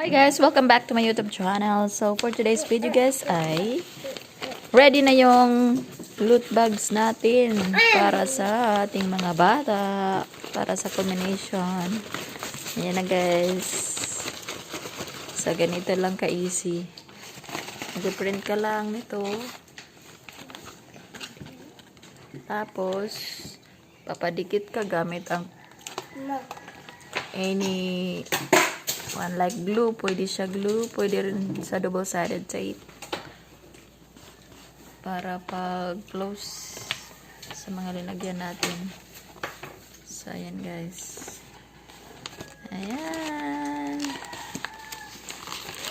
Hi guys, welcome back to my YouTube channel. So for today's video guys ay ready na yung loot bags natin para sa ating mga bata, para sa combination. Ayan na guys. Sa ganito lang ka-easy. Mag-print ka lang nito. Tapos, papadikit ka gamit ang any one like glue. Pwede siya glue. Pwede rin sa double-sided tape. Para pag-close sa mga linagyan natin. So, ayan guys. Ayan.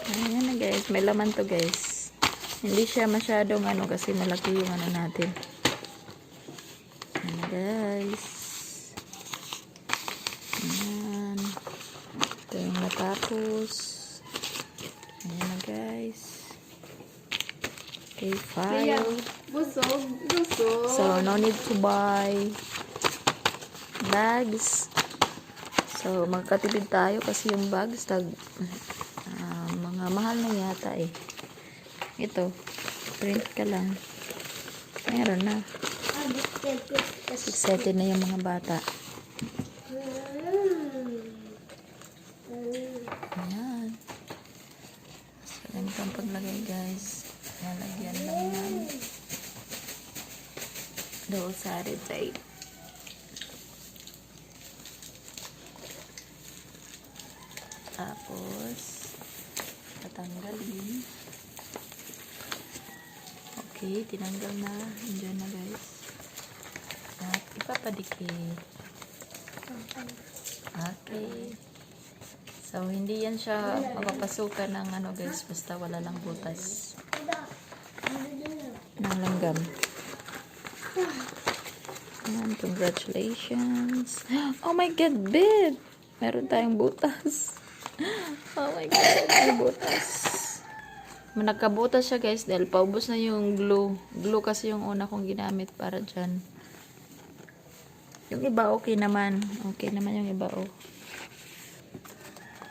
Ayan na guys. May laman to guys. Hindi siya masyadong ano kasi malaki yung ano natin. Ayan guys. Ayan. Ito yung natapos. Ayan na guys. Okay, file. Busog, busog. So, no need to buy bags. So, magkatipid tayo kasi yung bags tag ah, mga mahal na yata eh. Ito, print ka lang. Meron na. Excited na yung mga bata. Ayan. So, ganito ang paglagay guys. Lalagyan lang yan. Double-sided tape. Tapos, tatanggalin. Okay, tinanggal na. Diyan na guys. At ipapadikit. Okay. So, hindi yan siya mapapasukan ng ano guys, basta wala lang butas. Ng langgam. Ayan, congratulations. Oh my God, babe! Meron tayong butas. Oh my God, may butas. Nagkabutas siya guys dahil paubos na yung glue. Glue kasi yung una kong ginamit para dyan. Yung iba okay naman. Okay naman yung iba oh.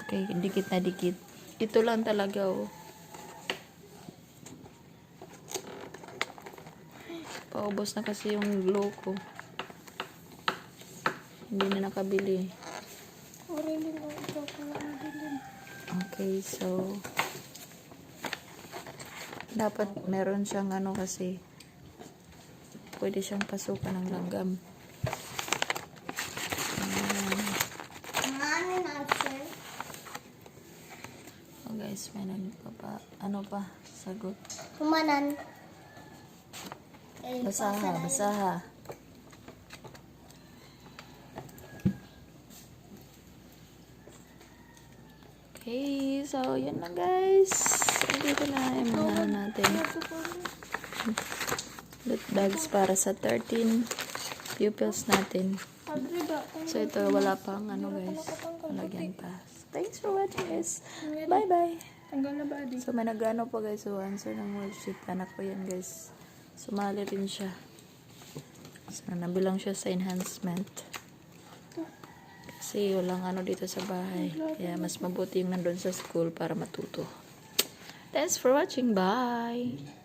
Okay, dikit na dikit. Ito lang talaga oh. Paubos na kasi yung glue ko. Hindi na nakabili. Okay, so dapat meron siyang ano kasi pwede siyang pasukan ng langgam. Oh guys, may nag pa, pa ano pa sagot. Kumanan. Basaha, basaha. Okay, so yun na guys. Dito na yung mga ano natin. Loot bags para sa 13 pupils natin. So ito wala pang ano guys. Malagyan pa. Thanks for watching guys. Bye bye. Tanggal na ba? So may nagano pa guys. So answer ng worksheet. Anak ko yan guys. Sumali rin siya. So nabilang siya sa enhancement. Kasi walang ano dito sa bahay. Kaya mas mabuti yung nandun sa school para matuto. Thanks for watching. Bye!